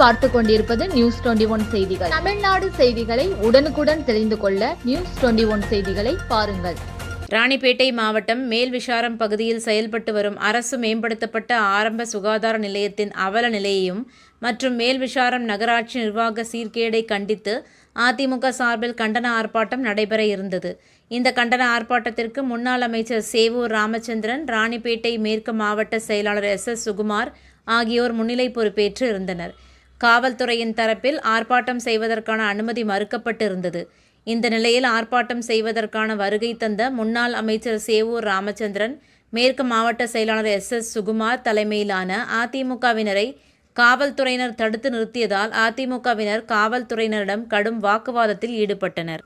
பார்த்து கொண்டிருப்பது news twenty one செய்திகள். தமிழ்நாடு செய்திகளை உடனுக்குடன் தெரிந்து கொள்ள நியூஸ் டுவெண்டி ஒன் செய்திகளை பாருங்கள். ராணிப்பேட்டை மாவட்டம் மேல்விஷாரம் பகுதியில் செயல்பட்டு வரும் அரசு மேம்படுத்தப்பட்ட ஆரம்ப சுகாதார நிலையத்தின் அவல நிலையையும் மற்றும் மேல்விசாரம் நகராட்சி நிர்வாக சீர்கேடை கண்டித்து அதிமுக சார்பில் கண்டன ஆர்ப்பாட்டம் நடைபெற இருந்தது. இந்த கண்டன ஆர்ப்பாட்டத்திற்கு முன்னாள் அமைச்சர் சேவூர் ராமச்சந்திரன் ராணிப்பேட்டை மேற்கு மாவட்ட செயலாளர் எஸ் எஸ் சுகுமார் ஆகியோர் முன்னிலை பொறுப்பேற்று இருந்தனர். காவல்துறையின் தரப்பில் ஆர்ப்பாட்டம் செய்வதற்கான அனுமதி மறுக்கப்பட்டிருந்தது. இந்த நிலையில் ஆர்ப்பாட்டம் செய்வதற்கான வருகை தந்த முன்னாள் அமைச்சர் சேவூர் ராமச்சந்திரன் மேற்கு மாவட்ட செயலாளர் எஸ் எஸ் சுகுமார் தலைமையிலான அதிமுகவினரை காவல்துறையினர் தடுத்து நிறுத்தியதால் அதிமுகவினர் காவல்துறையினரிடம் கடும் வாக்குவாதத்தில் ஈடுபட்டனர்.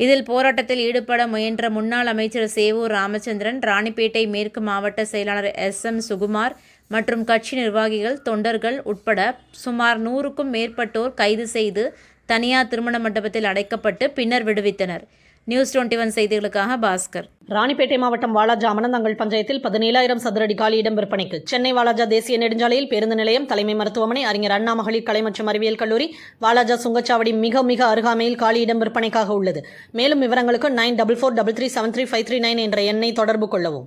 இதில் போராட்டத்தில் ஈடுபட முயன்ற முன்னாள் அமைச்சர் சேவூர் ராமச்சந்திரன் ராணிப்பேட்டை மேற்கு மாவட்ட செயலாளர் எஸ். எம். சுகுமார் மற்றும் கட்சி நிர்வாகிகள் தொண்டர்கள் உட்பட சுமார் நூறுக்கும் மேற்பட்டோர் கைது செய்து தனியார் திருமண மண்டபத்தில் அடைக்கப்பட்டு பின்னர் விடுவித்தனர். நியூஸ் டுவெண்ட்டி ஒன் செய்திகளுக்காக பாஸ்கர். ராணிப்பேட்டை மாவட்டம் வாலாஜா அமனந்தங்கள் பஞ்சாயத்தில் பதினேழாயிரம் சதுரடி இடம் விற்பனைக்கு. சென்னை வாலாஜா தேசிய நெடுஞ்சாலையில் பேருந்து நிலையம் தலைமை மருத்துவமனை அறிஞர் அண்ணா மகளிர் கலை மற்றும் அறிவியல் கல்லூரி வாலாஜா சுங்கச்சாவடி மிக மிக அருகாமையில் காலி இடம் விற்பனைக்காக உள்ளது. மேலும் விவரங்களுக்கு nine double four double three seven three five three nine என்ற எண்ணை தொடர்பு கொள்ளவும்.